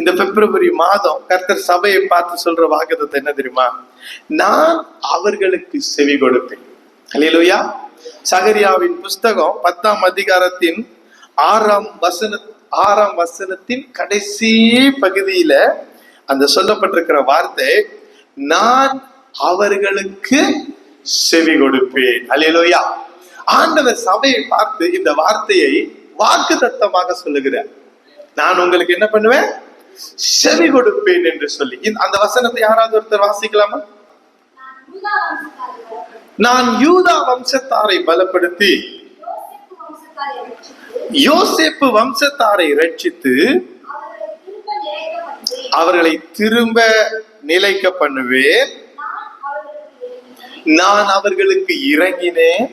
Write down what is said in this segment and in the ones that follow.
இந்த பிப்ரவரி மாதம் கர்த்தர் சபையை பார்த்து சொல்ற வாக்குத்தத்தை என்ன தெரியுமா? நான் அவர்களுக்கு செவி கொடுப்பேன். அல்லேலூயா சகரியாவின் புஸ்தகம் பத்தாம் அதிகாரத்தின் ஆறாம் வசன ஆறாம் வசனத்தின் கடைசி பகுதியில அந்த சொல்லப்பட்டிருக்கிற வார்த்தை நான் அவர்களுக்கு செவி கொடுப்பேன். அலையலோயா ஆண்டவர் சபையை பார்த்து இந்த வார்த்தையை வாக்கு தத்தமாக சொல்லுகிறார். நான் உங்களுக்கு என்ன பண்ணுவேன்? செவி கொடுப்பேன் என்று சொல்லி. அந்த வசனத்தை யாராவது ஒருத்தர் வாசிக்கலாமா? நான் யூதா வம்சத்தாரை பலப்படுத்தி யோசேப்பு வம்சத்தாரை ரட்சித்து அவர்களை திரும்ப நிலைக்க பண்ணுவேன். நான் அவர்களுக்கு இறங்கினேன்.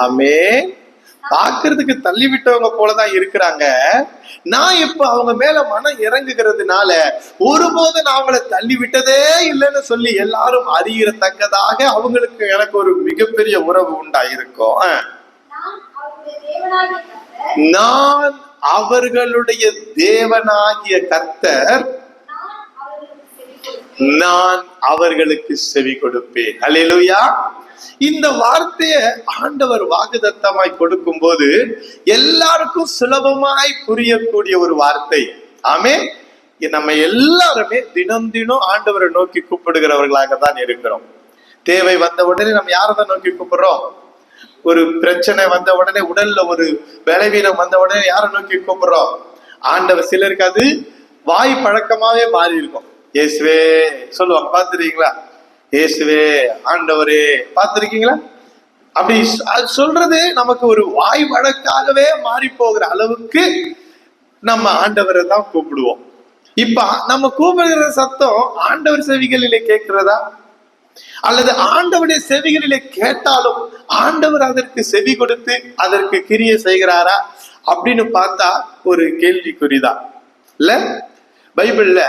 ஆமே பாக்குறதுக்கு தள்ளி விட்டவங்க போலதான் இருக்கிறாங்க. நான் இப்ப அவங்க மேல மனம் இறங்குகிறதுனால ஒருபோது நான் அவங்கள தள்ளி விட்டதே இல்லைன்னு சொல்லி எல்லாரும் அறியத்தக்கதாக அவங்களுக்கு எனக்கு ஒரு மிகப்பெரிய உறவு உண்டாயிருக்கும். நான் அவர்களுடைய தேவனாகிய கர்த்தர் நான் அவர்களுக்கு செவி கொடுப்பேன். அலையலுயா இந்த வார்த்தையை ஆண்டவர் வாக்குதத்தமாய் கொடுக்கும் போது எல்லாருக்கும் சுலபமாய் புரியக்கூடிய ஒரு வார்த்தை. ஆமே நம்ம எல்லாருமே தினம் தினம் ஆண்டவரை நோக்கி கூப்பிடுகிறவர்களாக தான் இருக்கிறோம். தேவை வந்த உடனே நம்ம யாரை தான் நோக்கி கூப்பிடுறோம்? ஒரு பிரச்சனை வந்த உடனே உடல்ல ஒரு விளைவீனம் வந்த உடனே யாரை நோக்கி கூப்பிடுறோம்? ஆண்டவர் சிலருக்கு அது வாய் பழக்கமாவே மாறி இருக்கும் இயேசுவே சொல்லுவாங்க பார்த்துருக்கீங்களா? இயேசுவே ஆண்டவரே பார்த்துருக்கீங்களா? அப்படி அது சொல்றது நமக்கு ஒரு வாய் வழக்காகவே மாறி போகிற அளவுக்கு நம்ம ஆண்டவரை தான் கூப்பிடுவோம். இப்ப நம்ம கூப்பிடுகிற சத்தம் ஆண்டவர் செவிகளிலே கேட்கிறதா? அல்லது ஆண்டவருடைய செவிகளிலே கேட்டாலும் ஆண்டவர் அதற்கு செவி கொடுத்து அதற்கு கிரிய செய்கிறாரா? அப்படின்னு பார்த்தா ஒரு கேள்விக்குறிதான். இல்ல? பைபிள்ல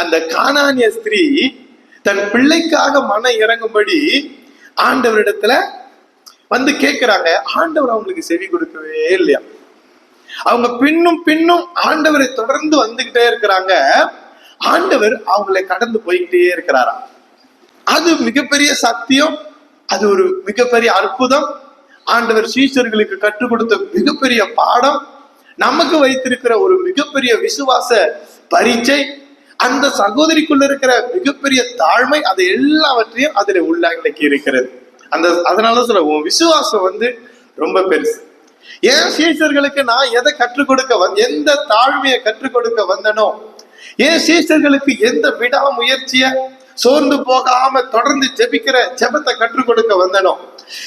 அந்த காணானிய ஸ்திரீ தன் பிள்ளைக்காக மன இறங்கும்படி ஆண்டவரிடத்துல வந்து கேட்கிறாங்க ஆண்டவர் அவங்களுக்கு செவி கொடுக்கவே இல்லையா? அவங்க பின்னும் பின்னும் ஆண்டவரை தொடர்ந்து வந்துகிட்டே இருக்கிறாங்க. ஆண்டவர் அவங்களை கடந்து போய்கிட்டே இருக்கிறாராம் அது மிகப்பெரிய சத்தியம். அது ஒரு மிகப்பெரிய அற்புதம். ஆண்டவர் சீஷர்களுக்கு கற்றுக் கொடுத்த மிகப்பெரிய பாடம். நமக்கு வைத்திருக்கிற ஒரு மிகப்பெரிய விசுவாச பரீட்சை. அந்த சகோதரிக்குள்ள இருக்கிற மிகப்பெரிய தாழ்மை அதை எல்லாவற்றையும் அதில் உள்ளடக்கி இருக்கிறது. அந்த அதனால சொல்ல உன் விசுவாசம் வந்து ரொம்ப பெருசு. ஏன் சீசர்களுக்கு நான் எதை கற்றுக் கொடுக்க வந் எந்த தாழ்மையை கற்றுக் கொடுக்க வந்தனோ ஏன் சீசர்களுக்கு எந்த விடாமுயற்சிய சோர்ந்து போகாம தொடர்ந்து ஜெபிக்கிற ஜெபத்தை கற்றுக் கொடுக்க வந்தனோ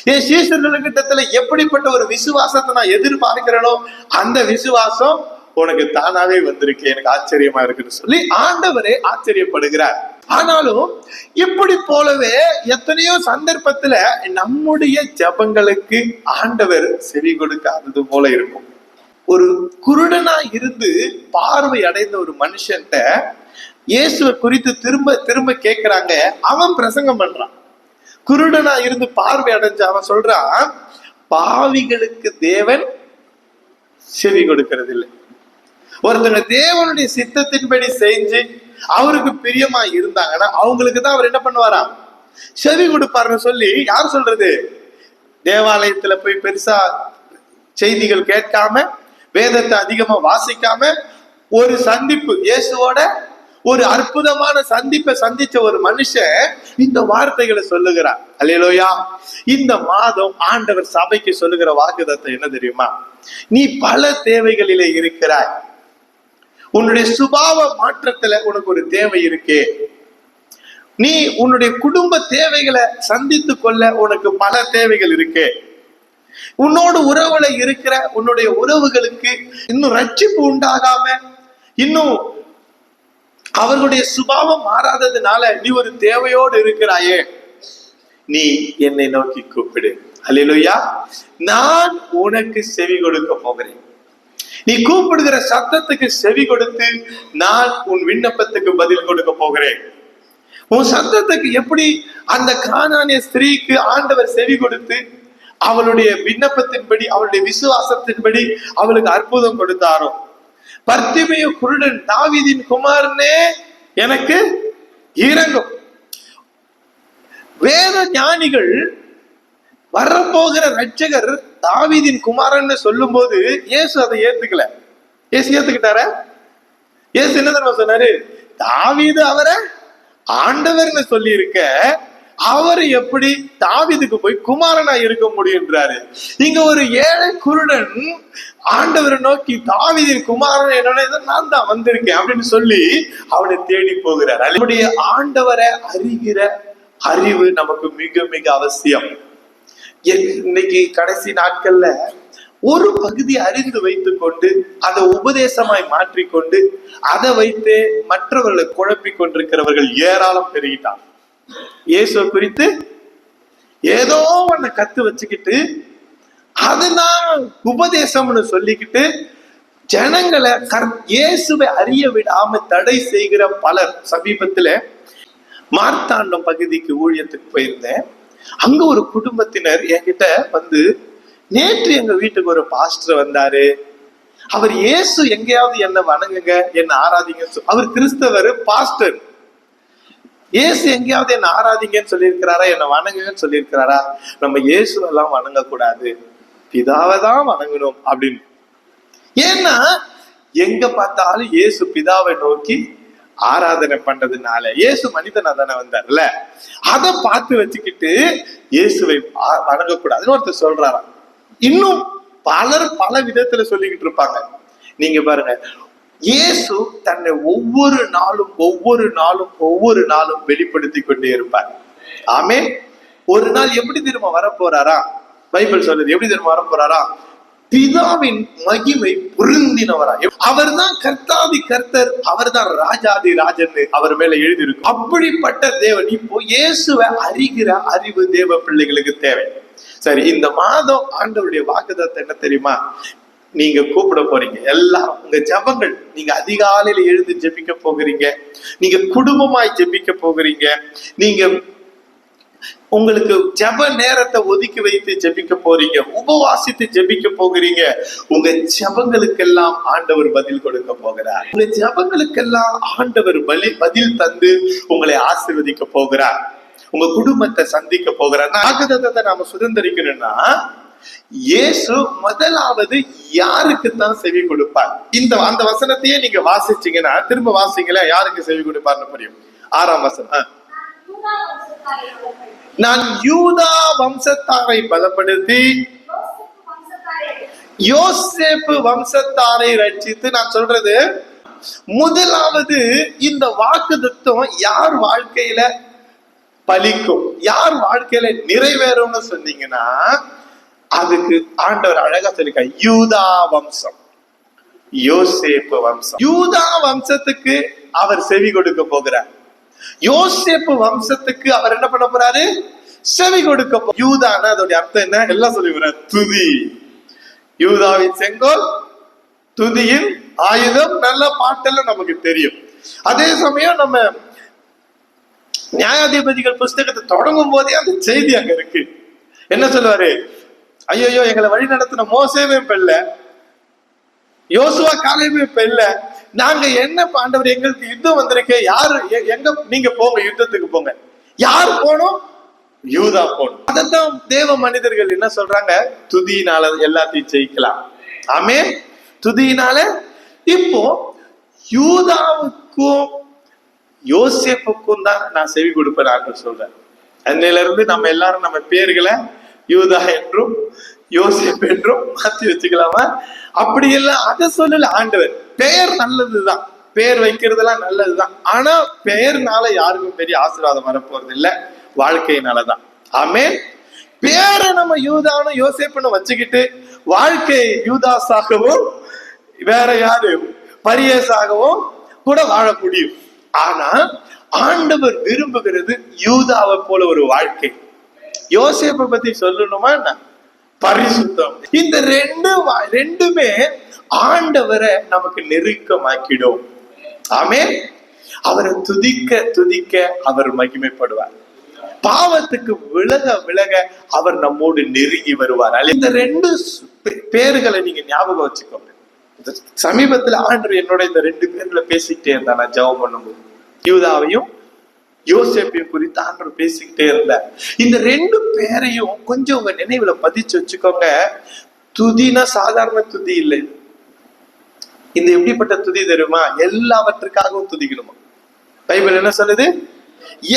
என் சீஷர்களிடத்துல எப்படிப்பட்ட ஒரு விசுவாசத்தை நான் எதிர்பார்க்கிறேனோ அந்த விசுவாசம் உனக்கு தானாவே வந்திருக்கு எனக்கு ஆச்சரியமா இருக்குன்னு சொல்லி ஆண்டவரே ஆச்சரியப்படுகிறார். ஆனாலும் இப்படி போலவே எத்தனையோ சந்தர்ப்பத்துல நம்முடைய ஜெபங்களுக்கு ஆண்டவர் செவி கொடுக்காதது போல இருக்கும். ஒரு குருடனா இருந்து பார்வை அடைந்த ஒரு மனுஷன்ட்ட இயேசுவை குறித்து திரும்ப திரும்ப கேட்கிறாங்க அவன் பிரசங்கம் பண்றான். குருடனா இருந்து பார்வை அடைஞ்ச அவன் சொல்றான் பாவிகளுக்கு தேவன் செவி கொடுக்கறது இல்லை ஒருத்தங்க தேவனுடைய சித்தத்தின்படி செஞ்சு அவருக்கு பிரியமா இருந்தாங்கன்னா அவங்களுக்கு தான் அவர் என்ன பண்ணுவாராம் செவி கொடுப்பாருன்னு சொல்லி யார் சொல்றது? தேவாலயத்துல போய் பெருசா செய்திகள் கேட்காம வேதத்தை அதிகமா வாசிக்காம ஒரு சந்திப்பு இயேசுவோட ஒரு அற்புதமான சந்திப்பை சந்திச்ச ஒரு மனுஷன் இந்த வார்த்தைகளை சொல்லுகிறார் அல்லையிலோயா இந்த மாதம் ஆண்டவர் சபைக்கு சொல்லுகிற வாக்குதத்தை என்ன தெரியுமா? நீ பல தேவைகளிலே இருக்கிறாய். உன்னுடைய சுபாவ மாற்றத்துல உனக்கு ஒரு தேவை இருக்கு. நீ உன்னுடைய குடும்ப தேவைகளை சந்தித்து கொள்ள உனக்கு பல தேவைகள் இருக்கு. உன்னோடு உறவுல இருக்கிற உன்னுடைய உறவுகளுக்கு இன்னும் ரட்சிப்பு உண்டாகாம இன்னும் அவர்களுடைய சுபாவம் மாறாததுனால நீ ஒரு தேவையோடு இருக்கிறாயே. நீ என்னை நோக்கி கூப்பிடு. அல்லேலூயா நான் உனக்கு செவி கொடுக்க போகிறேன். நீ கூப்பிடுகிற சத்தத்துக்கு செவி கொடுத்து நான் உன் விண்ணப்பத்துக்கு பதில் கொடுக்க போகிறேன். உன் சத்தத்துக்கு எப்படி அந்த காணானிய ஸ்திரீக்கு ஆண்டவர் செவி கொடுத்து அவளுடைய விண்ணப்பத்தின்படி அவளுடைய விசுவாசத்தின்படி அவளுக்கு அற்புதம் கொடுத்தாரோ? பர்த்திமைய குருடன் தாவிதின் குமாரனே எனக்கு இறங்கும். வேத ஞானிகள் வரப்போகிற ரட்சகர் தாவீதின் குமாரன்னு சொல்லும் போது இயேசு அதை ஏத்துக்கல. இயேசு ஏத்துக்கிட்டார? இயேசு என்ன தெரியுமா சொன்னாரு? தாவிது அவரை ஆண்டவர்னு சொல்லி இருக்க அவர் எப்படி தாவீதுக்கு போய் குமாரனா இருக்க முடியுன்றாரு இங்க ஒரு ஏழை குருடன் ஆண்டவரை நோக்கி தாவீதின் குமாரன் என்னோட நான் தான் வந்திருக்கேன் அப்படின்னு சொல்லி அவனை தேடி போகிறார். அவருடைய ஆண்டவரை அறிகிற அறிவு நமக்கு மிக மிக அவசியம். இன்னைக்கு கடைசி நாட்கள்ல ஒரு பகுதி அறிந்து வைத்து கொண்டு அதை உபதேசமாய் மாற்றிக்கொண்டு அதை வைத்து மற்றவர்களை குழப்பிக் கொண்டிருக்கிறவர்கள் ஏராளம் பெருகிட்டான் இயேசு குறித்து ஏதோ ஒண்ண கத்து வச்சுக்கிட்டு அதுதான் உபதேசம்னு சொல்லிக்கிட்டு ஜனங்களை கர் இயேசுவை அறிய விடாம தடை செய்கிற பலர் சமீபத்துல மார்த்தாண்டம் பகுதிக்கு ஊழியத்துக்கு போயிருந்தேன். அங்க ஒரு குடும்பத்தினர் என்கிட்ட வந்து நேற்று எங்க வீட்டுக்கு ஒரு பாஸ்டர் வந்தாரு. அவர் இயேசு எங்கேயாவது என்ன வணங்குங்க என்ன ஆராதிங்க அவர் கிறிஸ்தவர் பாஸ்டர் இயேசு எங்கேயாவது என்ன ஆராதிங்கன்னு சொல்லியிருக்கிறாரா என்ன வணங்குங்கன்னு சொல்லியிருக்கிறாரா? நம்ம இயேசு எல்லாம் வணங்கக்கூடாது. பிதாவை தான் வணங்கணும் அப்படின்னு. ஏன்னா எங்க பார்த்தாலும் இயேசு பிதாவை நோக்கி ஆராதனை பண்றதுனால இயேசு மனிதனா தானே வந்தார்ல? அதை பார்த்து வச்சுக்கிட்டு இயேசுவை வணங்கக்கூடாதுன்னு ஒருத்தர் சொல்றாராம் இன்னும் பலர் பல விதத்துல சொல்லிக்கிட்டு இருப்பாங்க. நீங்க பாருங்க இயேசு தன்னை ஒவ்வொரு நாளும் ஒவ்வொரு நாளும் ஒவ்வொரு நாளும் வெளிப்படுத்தி கொண்டே இருப்பார். ஆமே ஒரு நாள் எப்படி திரும்ப வரப்போறாரா பைபிள் சொல்லுது எப்படி திரும்ப வரப்போறாரா பிதாவின் மகிமை பொருந்தினவரா அவர்தான் கர்த்தாதி கர்த்தர் அவர்தான் ராஜாதி ராஜன் அவர் மேல எழுதியிருக்கும் அப்படிப்பட்ட தேவன் இப்போ இயேசுவை அறிகிற அறிவு தேவ பிள்ளைகளுக்கு தேவை. சரி இந்த மாதம் ஆண்டவருடைய வாக்குதத்தை என்ன தெரியுமா? நீங்க கூப்பிட போறீங்க. எல்லாம் உங்க ஜெபங்கள் நீங்க அதிகாலையில எழுந்து ஜெபிக்க போகிறீங்க. நீங்க குடும்பமாய் ஜெபிக்க போகிறீங்க. நீங்க உங்களுக்கு ஜெப நேரத்தை ஒதுக்கி வைத்து ஜெபிக்க போறீங்க உபவாசித்து ஜெபிக்க போகிறீங்க உங்க ஜெபங்களுக்கெல்லாம் ஆண்டவர் பதில் கொடுக்க போகிறார். உங்க ஜெபங்களுக்கெல்லாம் ஆண்டவர் பலி பதில் தந்து உங்களை ஆசிர்வதிக்க போகிறார். உங்க குடும்பத்தை சந்திக்க போகிறார். நாம சுதந்திரிக்கணும்னா இயேசு முதலாவது யாருக்கு தான் செவி கொடுப்பார்? இந்த அந்த வசனத்தையே நீங்க வாசிச்சீங்கன்னா திரும்ப வாசிங்களேன் யாருக்கு செவி கொடுப்பார்னு புரியும்? ஆறாம் வசனம். நான் யூதா வம்சத்தாரை பலப்படுத்தி யோசேப்பு வம்சத்தாரை ரட்சித்து நான் சொல்றது முதலாவது இந்த வாக்கு தத்துவம் யார் வாழ்க்கையில பலிக்கும் யார் வாழ்க்கையில நிறைவேறும்னு சொன்னீங்கன்னா அதுக்கு ஆண்டவர் அழகா சொல்லிருக்க யூதா வம்சம் யோசேப்பு வம்சம். யூதா வம்சத்துக்கு அவர் செவி கொடுக்க போகிறார். யோசேப்பு வம்சத்துக்கு அவர் என்ன பண்ண போறாரு? செவி கொடுக்க யூதானா அதோட அர்த்தம் என்ன? எல்லாம் சொல்லி வர்றார் துதி. யூதாவின் செங்கோல் துதியின் ஆயுதம் நல்ல பாட்டெல்லாம் நமக்கு தெரியும். அதே சமயம் நம்ம நியாயாதிபதிகள் புஸ்தகத்தை தொடங்கும் போதே அந்த செய்தி அங்க இருக்கு. என்ன சொல்லுவாரு? ஐயோ எங்களை வழி நடத்தின மோசேவே பெல்ல யோசுவா காலையுமே பெல்ல நாங்க என்ன ஆண்டவர் எங்களுக்கு யுத்தம் வந்திருக்கே. யாரு எங்க நீங்க போங்க யுத்தத்துக்கு போங்க. யார் போனோம் யூதா போனோம் அதைத்தான் தேவ மனிதர்கள் என்ன சொல்றாங்க? துதியினால எல்லாத்தையும் ஜெயிக்கலாம். ஆமே துதியினால இப்போ யூதாவுக்கும் யோசேப்புக்கும் தான் நான் செவி கொடுப்பேன் ஆண்டு சொல்றேன் அன்னையில இருந்து நம்ம எல்லாரும் நம்ம பேர்களை யூதா என்றும் யோசேப் என்றும் மாத்தி வச்சுக்கலாமா? அப்படி எல்லாம் அதை சொல்லல ஆண்டவர். பெயர் நல்லதுதான். பெயர் வைக்கிறதுலாம் நல்லதுதான். ஆனா பெயர்னால யாருக்கும் பெரிய ஆசீர்வாதம் வரப்போறது இல்ல வாழ்க்கையினாலதான். ஆமே பேரை நம்ம யூதானும் யோசேப்புன்னு வச்சுக்கிட்டு வாழ்க்கை யூதாஸாகவும் வேற யாரு பரியேசாகவும் கூட வாழ முடியும். ஆனா ஆண்டவர் விரும்புகிறது யூதாவை போல ஒரு வாழ்க்கை. யோசிப்பை பத்தி சொல்லணுமா என்ன? பரிசுத்தம். இந்த ரெண்டு ரெண்டுமே ஆண்டவரை நமக்கு நெருக்கமாக்கிடும். ஆமே அவரை துதிக்க துதிக்க அவர் மகிமைப்படுவார். பாவத்துக்கு விலக விலக அவர் நம்மோடு நெருங்கி வருவார். இந்த ரெண்டு பேர்களை நீங்க ஞாபகம் வச்சுக்கோங்க. இந்த சமீபத்துல ஆண்டு என்னோட இந்த ரெண்டு பேர்ல பேசிக்கிட்டே இருந்தா நான் ஜெபம் பண்ணும்போது. யூதாவையும் யோசேப்பையும் குறித்து ஆண்டு பேசிக்கிட்டே இருந்தார். இந்த ரெண்டு பேரையும் கொஞ்சம் உங்க நினைவுல பதிச்சு வச்சுக்கோங்க. துதினா சாதாரண துதி இல்லை. இந்த எப்படிப்பட்ட துதி தெரியுமா? எல்லாவற்றுக்காகவும் துதிக்கணுமா? பைபிள் என்ன சொல்லுது?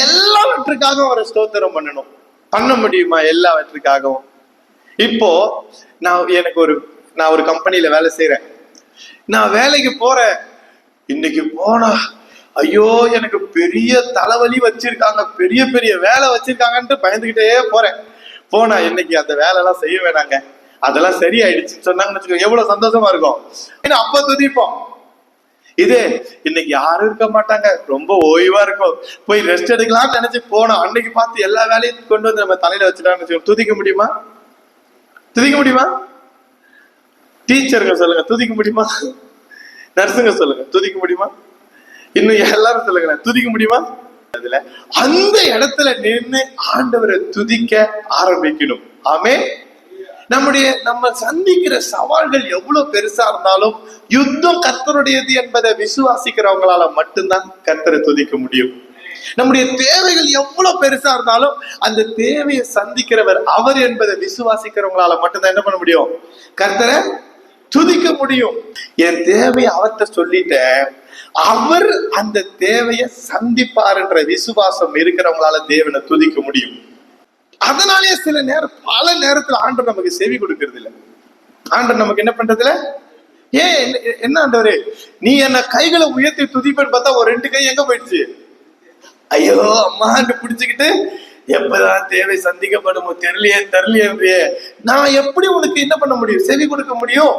எல்லாவற்றுக்காகவும் அவரை ஸ்தோத்திரம் பண்ணணும். பண்ண முடியுமா? எல்லாவற்றுக்காகவும். இப்போ நான் எனக்கு ஒரு நான் ஒரு கம்பெனியில வேலை செய்யறேன் நான் வேலைக்கு போறேன். இன்னைக்கு போனா ஐயோ எனக்கு பெரிய தலைவலி வச்சிருக்காங்க பெரிய பெரிய வேலை வச்சிருக்காங்கன்ட்டு பயந்துகிட்டே போறேன். போனா இன்னைக்கு அந்த வேலை எல்லாம் செய்ய வேணாங்க. அதெல்லாம் சரியாயிடுச்சுன்னு சொன்னாங்கன்னு வச்சுக்கோ எவ்வளவு சந்தோஷமா இருக்கும். ஏன்னா அப்ப துதிப்போம். இது இன்னைக்கு யாரும் இருக்க மாட்டாங்க. ரொம்ப ஓய்வா இருக்கும். போய் ரெஸ்ட் எடுக்கலாம்னு நினைச்சு போனோம். அன்னைக்கு பார்த்து எல்லா வேலையும் கொண்டு வந்து நம்ம தலையில வச்சுட்டான்னு வச்சுக்கோ துதிக்க முடியுமா? துதிக்க முடியுமா? டீச்சருங்க சொல்லுங்க துதிக்க முடியுமா? நர்ஸுங்க சொல்லுங்க துதிக்க முடியுமா? இன்னும் எல்லாரும் சொல்லுங்களேன் துதிக்க முடியுமா? அதுல அந்த இடத்துல நின்று ஆண்டவரை துதிக்க ஆரம்பிக்கணும். ஆமே நம்முடைய நம்ம சந்திக்கிற சவால்கள் எவ்வளவு பெருசா இருந்தாலும் யுத்தம் கர்த்தருடையது என்பதை விசுவாசிக்கிறவங்களால மட்டும்தான் கர்த்தரை துதிக்க முடியும். நம்முடைய தேவைகள் எவ்வளவு பெருசா இருந்தாலும் அந்த தேவையை சந்திக்கிறவர் அவர் என்பதை விசுவாசிக்கிறவங்களால மட்டும்தான் என்ன பண்ண முடியும்? கர்த்தரை துதிக்க முடியும். என் தேவையை அவர்கிட்ட சொல்லிட்டேன் அவர் அந்த தேவையை சந்திப்பார் என்ற விசுவாசம் இருக்கிறவங்களால தேவனை துதிக்க முடியும். அதனாலே சில நேரம் பல நேரத்துல ஆண்டவர் நமக்கு செவி கொடுக்கறது இல்லை. ஆண்டவர் நமக்கு என்ன பண்றது ஏ ஏன் என்ன- என்ன ஆண்டவரே? நீ என்ன கைகளை உயர்த்தி துதிப்பேன்னு பார்த்தா ஒரு ரெண்டு கை எங்க போயிடுச்சு? ஐயோ அம்மான்னு பிடிச்சுக்கிட்டு எப்பதான் தேவை சந்திக்கப்படுமோ தெரியலையே தெரியலையே நான் எப்படி உனக்கு என்ன பண்ண முடியும்? செவி கொடுக்க முடியும்?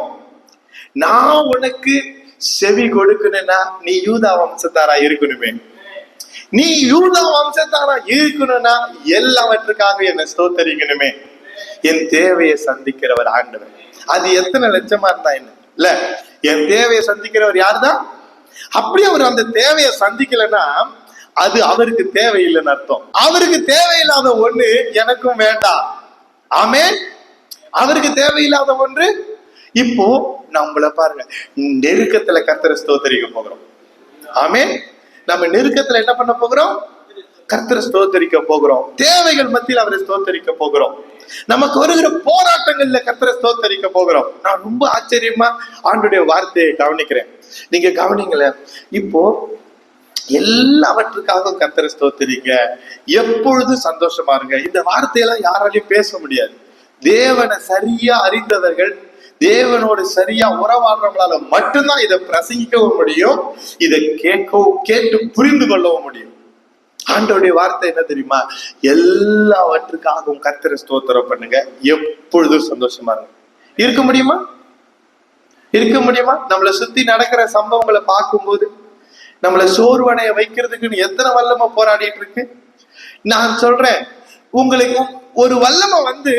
நான் உனக்கு செவி கொடுக்கணும்னா நீ யூதா வம்சத்தாரா இருக்கணுமே. நீ யூதா வம்சத்தாரா இருக்கணும்னா எல்லாவற்றுக்காக என்னை ஸ்தோத்தரிக்கணுமே. என் தேவையை சந்திக்கிறவர் ஆண்டவர். அது எத்தனை லட்சமா இருந்தா என்ன? இல்ல என் தேவையை சந்திக்கிறவர் யாருதான் அப்படி அவர் அந்த தேவையை சந்திக்கலைன்னா அது அவருக்கு தேவையில்லைன்னு அர்த்தம். அவருக்கு தேவையில்லாத ஒண்ணு எனக்கும் வேண்டாம். ஆமே அவருக்கு தேவையில்லாத ஒன்று இப்போ நம்மள பாருங்க நெருக்கத்துல கத்திர ஸ்தோத்தரிக்க போகிறோம். ஆமே நம்ம நெருக்கத்துல என்ன பண்ண போகிறோம்? கர்த்தரை ஸ்தோத்தரிக்க போகிறோம். தேவைகள் மத்தியில் அவரை ஸ்தோத்தரிக்க போகிறோம். நமக்கு வருகிற போராட்டங்கள்ல கர்த்தரை ஸ்தோத்தரிக்க போகிறோம். நான் ரொம்ப ஆச்சரியமா ஆண்டுடைய வார்த்தையை கவனிக்கிறேன். நீங்க கவனிங்களேன் இப்போ எல்லாவற்றுக்காகவும் கர்த்தரை ஸ்தோத்தரிங்க. எப்பொழுதும் சந்தோஷமா இருங்க. இந்த வார்த்தையெல்லாம் யாராலையும் பேச முடியாது. தேவனை சரியா அறிந்தவர்கள் தேவனோடு சரியா உறவாடுறவங்களால மட்டும்தான் இதை பிரசங்கிக்கவும் முடியும் இதை கேட்கவும் கேட்டு புரிந்து கொள்ளவும் முடியும். ஆண்டோடைய வார்த்தை என்ன தெரியுமா? எல்லாவற்றுக்காகவும் கத்திர ஸ்தோத்திரம் பண்ணுங்க. எப்பொழுதும் சந்தோஷமா இருக்கும் இருக்க முடியுமா? இருக்க முடியுமா? நம்மளை சுத்தி நடக்கிற சம்பவங்களை பார்க்கும்போது நம்மளை சோர்வடைய வைக்கிறதுக்குன்னு எத்தனை வல்லமை போராடிட்டு இருக்கு? நான் சொல்றேன் உங்களுக்கு ஒரு வல்லமை வந்து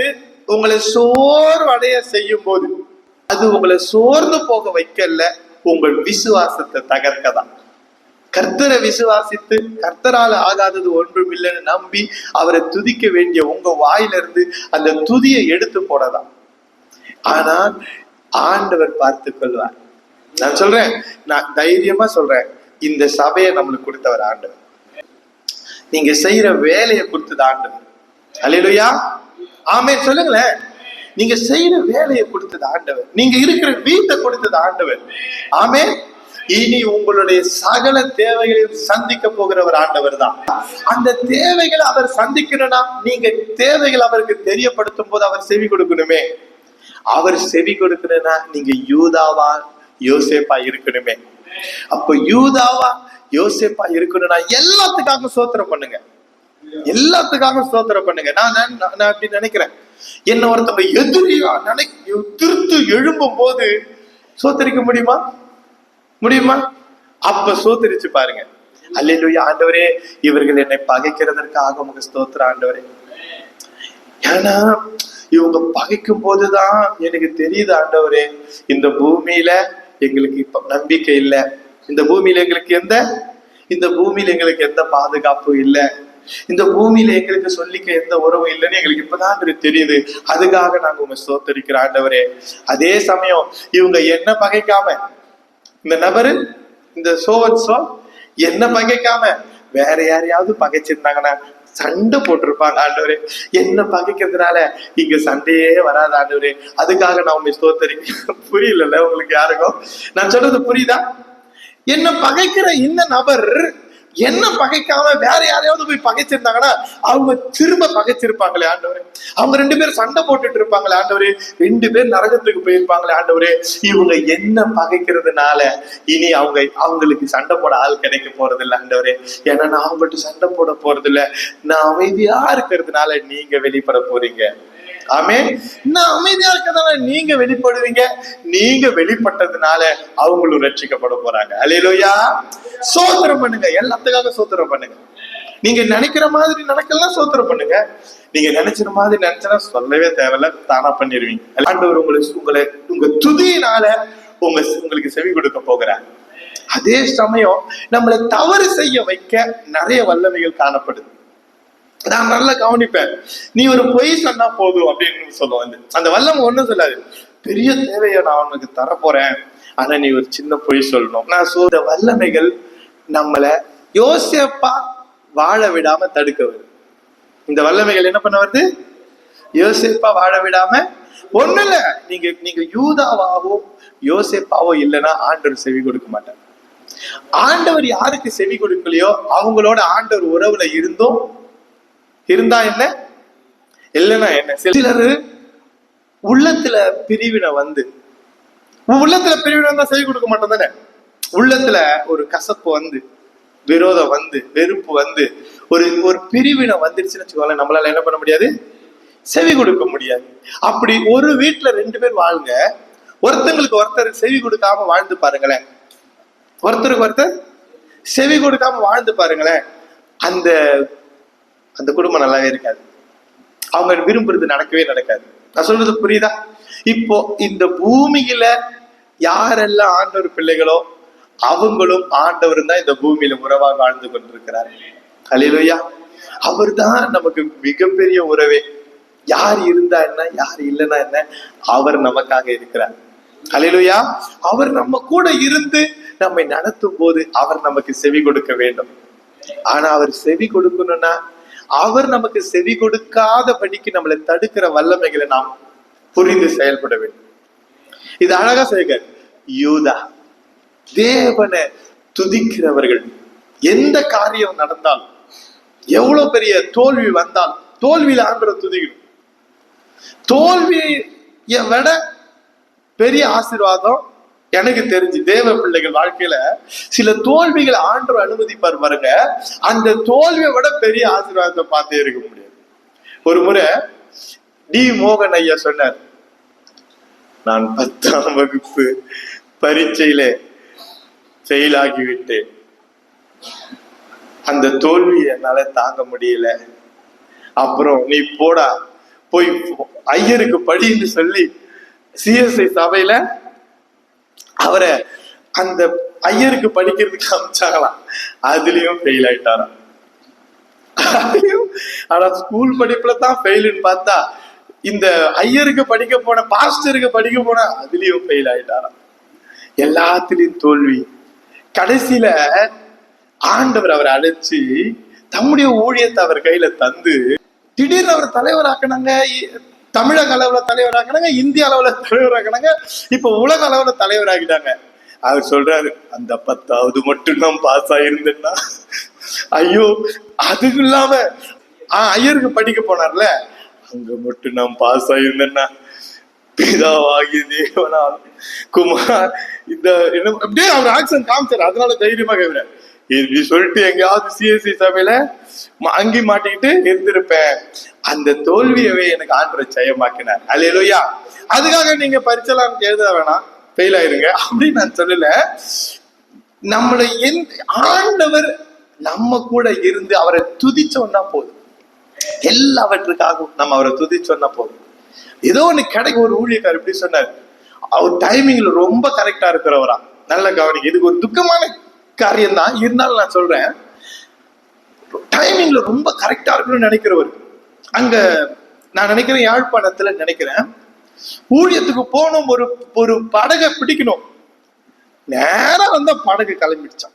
உங்களை சோர்வடைய செய்யும் போது அது உங்களை சோர்ந்து போக வைக்கல உங்கள் விசுவாசத்தை தகர்க்கதான். கர்த்தரை விசுவாசித்து கர்த்தரால ஆகாதது ஒன்றும் இல்லைன்னு நம்பி அவரை துதிக்க வேண்டிய உங்க வாயிலிருந்து அந்த துதியை எடுத்து போடலாம் ஆனால் ஆண்டவர் பார்த்து கொள்வார். நான் சொல்றேன் நான் தைரியமா சொல்றேன் இந்த சபையை நம்மளுக்கு கொடுத்தவர் ஆண்டவர். நீங்க செய்யற வேலையை கொடுத்தது ஆண்டவர். அல்லேலூயா ஆமே சொல்லுங்களேன். நீங்க செய்யற வேலையை கொடுத்தது ஆண்டவர். நீங்க இருக்கிற வீட்டை கொடுத்தது ஆண்டவர். ஆமே இனி உங்களுடைய சகல தேவைகளையும் சந்திக்க போகிறவர் ஆண்டவர் தான் அந்த தேவைகளை அவர் சந்திக்கணும்னா நீங்க தேவைகள் அவருக்கு தெரியப்படுத்தும் போது அவர் செவி கொடுக்கணுமே. அவர் செவி கொடுக்கணும்னா நீங்க யூதாவா யோசேப்பா இருக்கணுமே. அப்ப யூதாவா யோசேப்பா இருக்கணும்னா எல்லாத்துக்காக சோத்திரம் பண்ணுங்க. எல்லாத்துக்காக சோத்திரம் பண்ணுங்க. நான் நான் நான் அப்படி நினைக்கிறேன். என்ன ஒருத்தவங்க எதிரியா நினை திருத்து எழும்பும் போது சோத்தரிக்க முடியுமா? முடியுமா? அப்ப சோத்தரிச்சு பாருங்க. அல்லேலூயா ஆண்டவரே இவர்கள் என்னை பகைக்கிறதற்காக உங்க ஸ்தோத்திர ஆண்டவரே. ஏன்னா இவங்க பகைக்கும் போதுதான் எனக்கு தெரியுது ஆண்டவரே. இந்த பூமியில எங்களுக்கு இப்ப நம்பிக்கை இல்லை. இந்த பூமியில எங்களுக்கு எந்த? இந்த பூமியில எங்களுக்கு எந்த பாதுகாப்பும் இல்லை. இந்த பூமியில எங்களுக்கு சொல்லிக்க எந்த உறவும் இல்லைன்னு எங்களுக்கு இப்பதான் எங்களுக்கு தெரியுது. அதுக்காக நாங்க உங்க சோத்தரிக்கிற ஆண்டவரே. அதே சமயம் இவங்க என்ன பகைக்காம இந்த நபரு இந்த சோவன் என்ன பகைக்காம வேற யாரையாவது பகைச்சிருந்தாங்கன்னா சண்டை போட்டிருப்பாங்க ஆண்டவரே. என்ன பகைக்கிறதுனால இங்க சண்டையே வராது ஆண்டவரே. அதுக்காக நான் உண்மை ஸ்தோத்தரி புரியல உங்களுக்கு யாருக்கும்? நான் சொல்றது புரியுதா? என்ன பகைக்கிற இந்த நபர் என்ன பகைக்காம வேற யாரையாவது போய் பகைச்சிருந்தாங்கன்னா அவங்க திரும்ப பகைச்சிருப்பாங்களே ஆண்டவரே. அவங்க ரெண்டு பேரும் சண்டை போட்டுட்டு இருப்பாங்களே ஆண்டவரே. ரெண்டு பேர் நரகத்துக்கு போயிருப்பாங்களே ஆண்டவரே. இவங்க என்ன பகைக்கிறதுனால இனி அவங்க அவங்களுக்கு சண்டை போட ஆள் கிடைக்க போறது இல்லை ஆண்டவரே. ஏன்னா நான் அவங்கள்ட்ட சண்டை போட போறது இல்லை நான் அமைதியா இருக்கிறதுனால நீங்க வெளிப்பட போறீங்க. ஆமே நான் அமைதியா இருக்கிறதுனால நீங்க வெளிப்படுவீங்க. நீங்க வெளிப்பட்டதுனால அவங்களும் ரட்சிக்கப்பட போறாங்க. அலையிலோயா சோத்திரம் பண்ணுங்க. எல்லாத்துக்காக சோத்திரம் பண்ணுங்க. நீங்க நினைக்கிற மாதிரி நடக்கலாம் சோத்திரம் பண்ணுங்க. நீங்க நினைச்சிற மாதிரி நினைச்சா சொல்லவே தேவையில்ல. தானா பண்ணிடுவீங்க. ஆண்டவர் உங்களை உங்களை உங்க துதியினால உங்க உங்களுக்கு செவி கொடுக்க போகிறார். அதே சமயம் நம்மளை தவறு செய்ய வைக்க நிறைய வல்லமைகள் காணப்படுது. நான் நல்லா கவனிப்பேன். நீ ஒரு பொய் சொன்னா போதும் அப்படின்னு சொல்லுவோம். வந்து அந்த வல்லம் ஒன்றும் சொல்லாது. பெரிய தேவையை நான் உனக்கு தரப்போறேன். ஆனா நீ ஒரு சின்ன பொய் சொல்லணும். நான் சொல்ற வல்லமைகள் நம்மளை யோசிப்பா வாழ விடாம தடுக்க வருது இந்த வல்லமைகள் என்ன பண்ண வருது? யோசிப்பா வாழ விடாம ஒண்ணு இல்ல. நீங்க நீங்க யூதாவாவோ யோசிப்பாவோ இல்லைன்னா ஆண்டவர் செவி கொடுக்க மாட்டார். ஆண்டவர் யாருக்கு செவி கொடுக்கலையோ அவங்களோட ஆண்டவர் உறவுல இருந்தும் இருந்தா என்ன? இல்லைன்னா என்ன? சிலர் உள்ளத்துல பிரிவினை வந்து உள்ளத்துல பிரிவினை வந்தா செவி கொடுக்க மாட்டோம் தானே? உள்ளத்துல ஒரு கசப்பு வந்து விரோதம் வந்து வெறுப்பு வந்து ஒரு ஒரு பிரிவினை வந்துருச்சுன்னு வச்சுக்கோங்களேன் நம்மளால என்ன பண்ண முடியாது? செவி கொடுக்க முடியாது. அப்படி ஒரு வீட்டுல ரெண்டு பேர் வாழுங்க ஒருத்தங்களுக்கு ஒருத்தர் செவி கொடுக்காம வாழ்ந்து பாருங்களேன். ஒருத்தருக்கு ஒருத்தர் செவி கொடுக்காம வாழ்ந்து பாருங்களேன். அந்த அந்த குடும்பம் நல்லாவே இருக்காது. அவங்க விரும்புறது நடக்கவே நடக்காது. நான் சொல்றது புரியுதா? இப்போ இந்த பூமியில யாரெல்லாம் ஆண்டவர் பிள்ளைகளோ அவங்களும் ஆண்டவரும் தான் இந்த பூமியில உறவாக வாழ்ந்து கொண்டிருக்கிறார். அலிலுயா அவர் தான் நமக்கு மிகப்பெரிய உறவே. யார் இருந்தா என்ன யார் இல்லைன்னா என்ன அவர் நமக்காக இருக்கிறார். அலிலுயா அவர் நம்ம கூட இருந்து நம்மை நடத்தும் போது அவர் நமக்கு செவி கொடுக்க வேண்டும். ஆனா அவர் செவி கொடுக்கணும்னா அவர் நமக்கு செவி கொடுக்காத படிக்கு நம்மளை தடுக்கிற வல்லமைகளை நாம் புரிந்து செயல்பட வேண்டும். இது அழகா செய்க யூதா தேவனை துதிக்கிறவர்கள் எந்த காரியம் நடந்தாலும் எவ்வளவு பெரிய தோல்வி வந்தால் தோல்வியில ஆண்டரை துதிக்கணும். தோல்வியை விட பெரிய ஆசீர்வாதம் எனக்கு தெரிஞ்சு தேவ பிள்ளைகள் வாழ்க்கையில சில தோல்விகளை ஆண்டவர் அனுமதிப்பார் பாருங்க. அந்த தோல்வியை விட பெரிய ஆசீர்வாதத்தை பார்த்தே இருக்க முடியாது. ஒரு முறை டி மோகன் ஐயா சொன்னார் நான் பத்தாம் வகுப்பு பரீட்சையில ஃபெயில் ஆகிவிட்டேன் அந்த தோல்வி என்னால தாங்க முடியல. அப்புறம் நீ போடா போய் ஐயருக்கு படின்னு சொல்லி சிஎஸ்ஐ சபையில அவரை அந்த ஐயருக்கு படிக்கிறதுக்கு அமிச்சாங்களாம் அதுலயும் ஃபெயில் ஆயிட்டாராம். அதுலயும் ஆனா ஸ்கூல் படிப்புல தான் ஃபெயிலுன்னு பார்த்தா இந்த ஐயருக்கு படிக்க போன பாஸ்டருக்கு படிக்க போன அதுலயும் ஃபெயில் ஆயிட்டாராம். எல்லாத்துலயும் தோல்வி. கடைசியில ஆண்டவர் அவரை அழைச்சு தம்முடைய ஊழியத்தை அவர் கையில தந்து திடீர்னு அவர் தலைவர் ஆக்கினாங்க தமிழக அளவுல தலைவராகினாங்க இந்திய அளவுல தலைவராகினாங்க இப்ப உலக அளவுல தலைவராகிட்டாங்க அவர் சொல்றாரு அந்த பத்தாவது மட்டும் நான் பாஸ் ஆயிருந்தேன்னா ஐயோ அது இல்லாம ஆஹ் ஐயருக்கு படிக்க போனார்ல அங்க மட்டும் நான் பாஸ் ஆயிருந்தேன்னா பிதாவாகி தேவனால் குமார் இந்த என்ன அப்படியே அவர் ஆக்சன் காமிச்சார் அதனால தைரியமா கேட்கிறேன் இப்படி சொல்லிட்டு எங்கேயாவது சிஎஸ்சி சபையில அங்கி மாட்டிக்கிட்டு இருந்திருப்பேன். அந்த தோல்வியவே எனக்கு ஆண்டவர் ஜெயமாக்கினார். அல்லேலூயா அதுக்காக நீங்க பரிச்சலாம் எழுத வேணாம். ஃபெயில் ஆயிருங்க. அப்படின்னு நான் சொல்லல. நம்மளை எந்த ஆண்டவர் நம்ம கூட இருந்து அவரை துதிச்சோன்னா போதும். எல்லாவற்றுக்காகவும் நம்ம அவரை துதிச்சோன்னா போதும். ஏதோ ஒண்ணு கிடைக்கும். ஒரு ஊழியக்கார் இப்படி சொன்னார். அவர் டைமிங்ல ரொம்ப கரெக்டா இருக்கிறவரா. நல்ல கவனிக்க இதுக்கு ஒரு துக்கமான காரியம் தான் இருந்தாலும் நான் சொல்றேன் டைமிங்ல ரொம்ப கரெக்டா இருக்கணும்னு நினைக்கிறவர். அங்க நான் நினைக்கிறேன் யாழ்ப்பாணத்துல நினைக்கிறேன் ஊழியத்துக்கு போனோம் ஒரு ஒரு படகை பிடிக்கணும். நேரம் வந்த படகு கிளம்பிடுச்சான்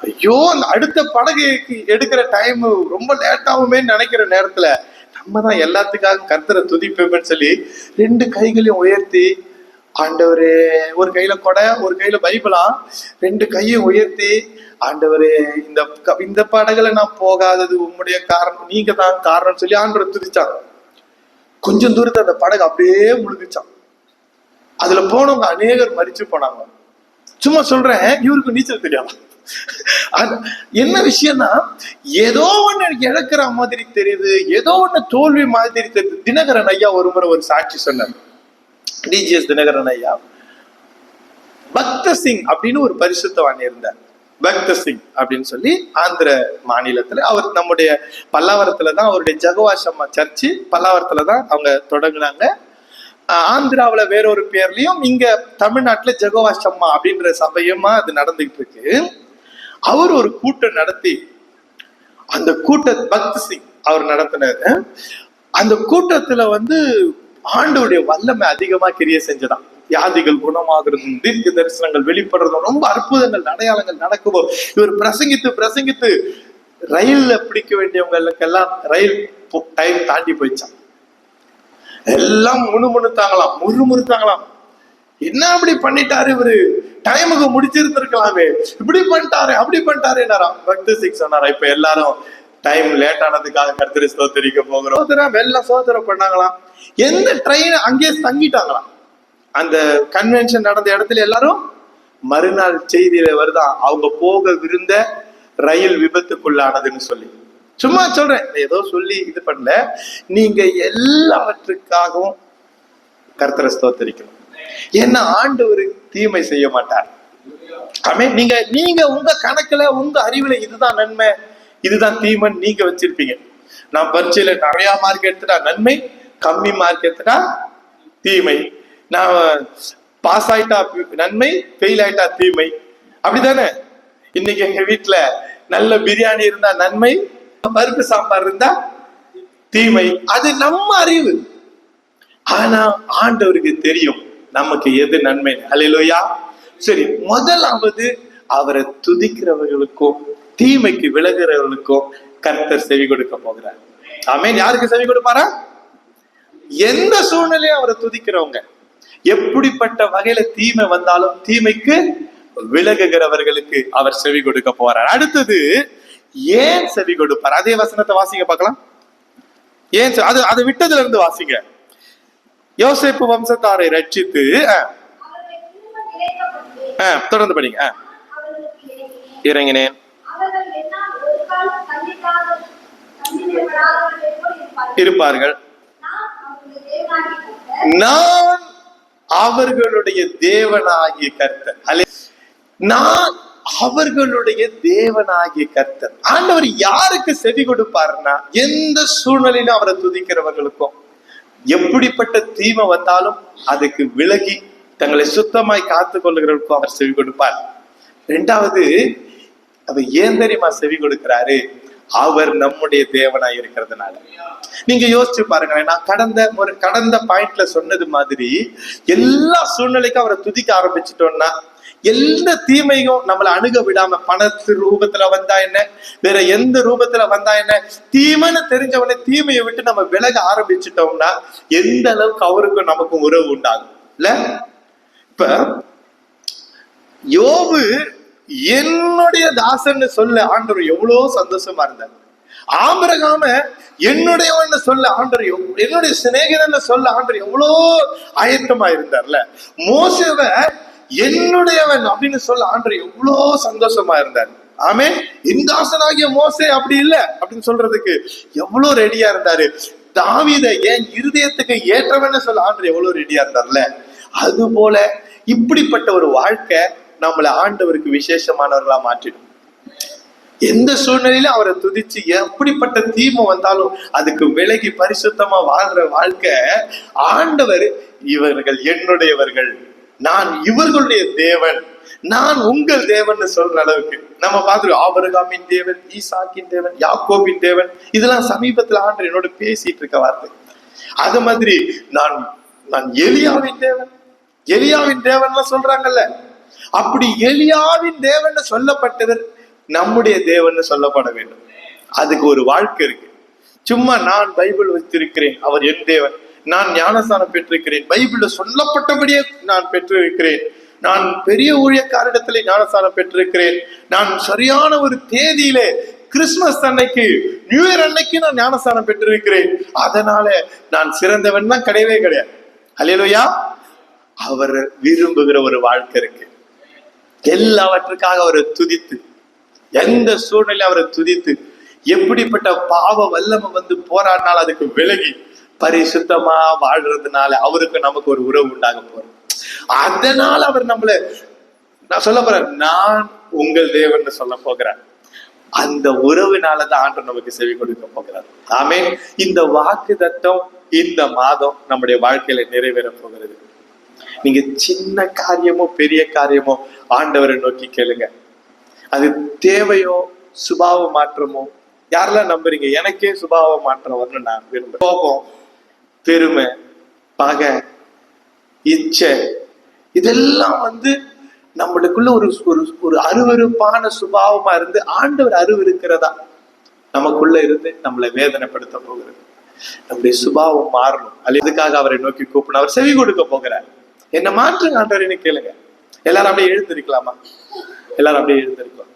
ஐயோ அந்த அடுத்த படகு எடுக்கிற டைம் ரொம்ப லேட்டாகுமே நினைக்கிற நேரத்துல நம்ம தான் எல்லாத்துக்காக கர்த்தரை துதிப்பேன்னு சொல்லி ரெண்டு கைகளையும் உயர்த்தி ஆண்டவரே ஒரு கையில கொடை ஒரு கையில பைபிளா? ரெண்டு கையும் உயர்த்தி ஆண்டவரே இந்த இந்த படகுல நான் போகாதது உங்களுடைய காரணம். நீங்க தான் காரணம் சொல்லி ஆண்டவர் துதிச்சாங்க கொஞ்சம் தூரத்தை அந்த படகு அப்படியே முழுகிச்சான். அதுல போனவங்க அநேகர் மறிச்சு போனாங்க. சும்மா சொல்றேன் இவருக்கு நீச்சல் தெரியாம. என்ன விஷயம்னா ஏதோ ஒண்ணு இழக்கிற மாதிரி தெரியுது ஏதோ ஒண்ணு தோல்வி மாதிரி தெரியுது. தினகரன் ஐயா ஒரு முறை ஒரு சாட்சி சொன்னார். டிஜிஎஸ் தினகரன் ஐயா. பக்த சிங் அப்படின்னு ஒரு பரிசுத்தவான் இருந்தார். பக்த சிங் அப்படின்னு சொல்லி ஆந்திர மாநிலத்துல அவர் நம்முடைய பல்லாவரத்துல தான் அவருடைய ஜகவாசம்மா சர்ச்சு பல்லாவரத்துல தான் அவங்க தொடங்குனாங்க. ஆந்திராவில் வேற வேறொரு பேர்லயும் இங்க தமிழ்நாட்டுல ஜெகவாசம்மா அப்படின்ற சபையுமா அது நடந்துகிட்டு இருக்கு. அவர் ஒரு கூட்டம் நடத்தி அந்த கூட்ட பக்த சிங் அவர் நடத்தினாரு. அந்த கூட்டத்துல வந்து ஆண்டவருடைய வல்லமை அதிகமா கிரிய செஞ்சதான். வியாதிகள் குணமாகிறதும் தீர்க்க தரிசனங்கள் வெளிப்படுறதும் ரொம்ப அற்புதங்கள் அடையாளங்கள் நடக்குமோ இவர் பிரசங்கித்து பிரசங்கித்து ரயில்ல பிடிக்க வேண்டியவங்களுக்கெல்லாம் ரயில் டைம் தாண்டி போயிச்சான் எல்லாம் முணுமுணுத்தாங்களாம் முறுமுறுத்தாங்களாம். என்ன அப்படி பண்ணிட்டாரு இவரு? டைமுக்கு முடிச்சிருந்திருக்கலாமே. இப்படி பண்ணிட்டாரு அப்படி பண்ணிட்டாருன்னாராம் பக்தி சிங் சொன்னாரா இப்ப எல்லாரும் டைம் லேட் ஆனதுக்காக கர்த்தரி ஸ்தோத்தரிக்க போகிறோம். சோதரம் எல்லாம் சோதரம் பண்ணாங்களாம். எந்த ட்ரெயின் அங்கேயே தங்கிட்டாங்களாம். அந்த கன்வென்ஷன் நடந்த இடத்துல எல்லாரும் மறுநாள் செய்தியில வருதான் அவங்க போக விருந்த ரயில் விபத்துக்குள்ளானதுன்னு சொல்லி. சும்மா சொல்றேன். ஏதோ சொல்லி இது பண்ணல. நீங்க எல்லாவற்றுக்காகவும் கர்த்தரை ஸ்தோத்தரிக்கணும். ஏன்னா ஆண்டவர் தீமை செய்ய மாட்டார். ஆமே நீங்க நீங்க உங்க கணக்குல உங்க அறிவுல இதுதான் நன்மை. இதுதான் தீமைன்னு நீங்க வச்சிருப்பீங்க. நான் பரீட்சையில நிறைய மார்க் எடுத்துட்டா நன்மை கம்மி மார்க் எடுத்துட்டா தீமை. நான் பாஸ் ஆயிட்டா நன்மை ஃபெயில் ஆயிட்டா தீமை. அப்படிதானே இன்னைக்கு எங்க வீட்டுல நல்ல பிரியாணி இருந்தா நன்மை பருப்பு சாம்பார் இருந்தா தீமை. அது நம்ம அறிவு. ஆனா ஆண்டவருக்கு தெரியும் நமக்கு எது நன்மை. அலையிலோயா சரி முதலாவது அவரை துதிக்கிறவர்களுக்கும் தீமைக்கு விலகிறவர்களுக்கும் கர்த்தர் செவி கொடுக்க போகிறார். ஆமென். யாருக்கு செவி கொடுப்பாரா? எந்த சூழ்நிலையும் அவரை துதிக்கிறவங்க. எப்படிப்பட்ட வகையில தீமை வந்தாலும் தீமைக்கு விலகுகிறவர்களுக்கு அவர் செவி கொடுக்க போறார். அடுத்தது ஏன் செவி கொடுப்பார்? அதே வசனத்தை வாசிங்க பார்க்கலாம். ஏன் அது அதை விட்டதுல இருந்து வாசிங்க. யோசிப்பு வம்சத்தாரை ரட்சித்து தொடர்ந்து படிங்க இறங்கினேன். இறங்கினேன் அவர்கள் என்னால் ஒரு காலம் கண்டிக்காத கண்டிக்கப்படாதவர்களைப் போல் இருப்பார்கள். நான் அவர்களுடைய தேவனாகிய கர்த்தர். நான் அவர்களுடைய தேவனாகிய கர்த்தர் நான் அவர்களுடைய தேவனாகிய கர்த்தர் ஆண்டவர் யாருக்கு செவி கொடுப்பாருன்னா எந்த சூழ்நிலையிலும் அவரை துதிக்கிறவர்களுக்கும் எப்படிப்பட்ட தீமை வந்தாலும் அதுக்கு விலகி தங்களை சுத்தமாய் காத்து கொள்ளுகிறவர்களுக்கும் அவர் செவி கொடுப்பார் ரெண்டாவது அது ஏன் தெரியுமா செவி கொடுக்கிறாரு? அவர் நம்முடைய தேவனா இருக்கிறதுனால. நீங்க யோசிச்சு பாருங்களேன் நான் கடந்த ஒரு கடந்த பாயிண்ட்ல சொன்னது மாதிரி எல்லா சூழ்நிலைக்கும் அவரை துதிக்க ஆரம்பிச்சிட்டோம்னா எந்த தீமையும் நம்மளை அணுக விடாம பணத்து ரூபத்துல வந்தா என்ன? வேற எந்த ரூபத்துல வந்தா என்ன? தீமைன்னு தெரிஞ்சவனே தீமையை விட்டு நம்ம விலக ஆரம்பிச்சிட்டோம்னா எந்த அளவுக்கு அவருக்கும் நமக்கும் உறவு உண்டாகும்? இல்ல? இப்ப யோபு என்னுடைய தாசன்னு சொல்ல ஆண்டவர் எவ்வளவு சந்தோஷமா இருந்தார். ஆபிரகாம என்னுடையவன் சொல்ல ஆண்டர் என்னுடைய சிநேகிதன் சொல்ல ஆண்டர் எவ்வளோ ஆயத்தமா இருந்தார்ல. மோசவ என்னுடையவன் அப்படின்னு சொல்ல ஆண்டர் எவ்வளோ சந்தோஷமா இருந்தார். ஆமே இந்தாசனாகிய மோசே அப்படி இல்ல அப்படின்னு சொல்றதுக்கு எவ்வளோ ரெடியா இருந்தாரு. தாவித என் இருதயத்துக்கு ஏற்றவன்னு சொல்ல ஆண்டர் எவ்வளவு ரெடியா இருந்தார்ல. அது போல இப்படிப்பட்ட ஒரு வாழ்க்கை நம்மளை ஆண்டவருக்கு விசேஷமானவர்களா மாற்றிடும். எந்த சூழ்நிலையில அவரை துதிச்சு எப்படிப்பட்ட தீமை வந்தாலும் அதுக்கு விலகி பரிசுத்தமா வாழ்ற வாழ்க்கை ஆண்டவர் இவர்கள் என்னுடையவர்கள். நான் இவர்களுடைய தேவன். நான் உங்கள் தேவன் சொல்ற அளவுக்கு. நம்ம பார்த்துருக்கோம் ஆபரகாமின் தேவன் ஈசாக்கின் தேவன் யாக்கோபின் தேவன் இதெல்லாம் சமீபத்துல ஆண்டு என்னோட பேசிட்டு இருக்க வார்த்தை. அது மாதிரி நான் நான் எலியாவின் தேவன். எலியாவின் தேவன்லாம் சொல்றாங்கல்ல. அப்படி எலியாவின் தேவன் சொல்லப்பட்டவர் நம்முடைய தேவன் சொல்லப்பட வேண்டும். அதுக்கு ஒரு வாழ்க்கை இருக்கு. சும்மா நான் பைபிள் வைத்திருக்கிறேன் அவர் என் தேவன். நான் ஞானஸ்தானம் பெற்றிருக்கிறேன் பைபிள்ல சொல்லப்பட்டபடியே நான் பெற்றிருக்கிறேன். நான் பெரிய ஊழியக்காரிடத்திலே ஞானஸ்தானம் பெற்றிருக்கிறேன். நான் சரியான ஒரு தேதியிலே கிறிஸ்துமஸ் அன்னைக்கு நியூ இயர் அன்னைக்கு நான் ஞானஸ்தானம் பெற்றிருக்கிறேன். அதனால நான் சிறந்தவன் தான் கிடையவே கிடையாது. அலையலோயா அவர் விரும்புகிற ஒரு வாழ்க்கை இருக்கு. எல்லாவற்றுக்காக அவரை துதித்து எந்த சூழ்நிலை அவரை துதித்து எப்படிப்பட்ட பாவ வல்லமை வந்து போராடினால் அதுக்கு விலகி பரிசுத்தமா வாழ்றதுனால அவருக்கு நமக்கு ஒரு உறவு உண்டாக போறோம் அதனால அவர் நம்மள நான் சொல்ல போறேன் நான் உங்கள் தேவன் சொல்ல போகிறேன் அந்த உறவினாலதான் ஆண்டு நமக்கு செவி கொடுக்க போகிறார். ஆமே இந்த வாக்கு தத்தம் இந்த மாதம் நம்முடைய வாழ்க்கையில நிறைவேற போகிறது. நீங்க சின்ன காரியமோ பெரிய காரியமோ ஆண்டவரை நோக்கி கேளுங்க. அது தேவையோ சுபாவ மாற்றமோ யாரெல்லாம் நம்புறீங்க? எனக்கே சுபாவ மாற்றம் வரணும் நான் விரும்புறேன். கோபம் பெருமை பகை இச்சை இதெல்லாம் வந்து நம்மளுக்குள்ள ஒரு ஒரு ஒரு அருவருப்பான சுபாவமா இருந்து ஆண்டவர் அருவருக்கிறதா நமக்குள்ள இருந்து நம்மளை வேதனைப்படுத்த போகிறது. நம்முடைய சுபாவம் மாறணும். அல்ல இதுக்காக அவரை நோக்கி கூப்பிடணும்? அவர் செவி கொடுக்க போகிறார். என்ன மாற்றுங்க ஆண்டவர்னு கேளுங்க. எல்லாரும் அப்படியே எழுந்திருக்கலாமா? எல்லாரும் அப்படியே எழுந்திருக்கலாம்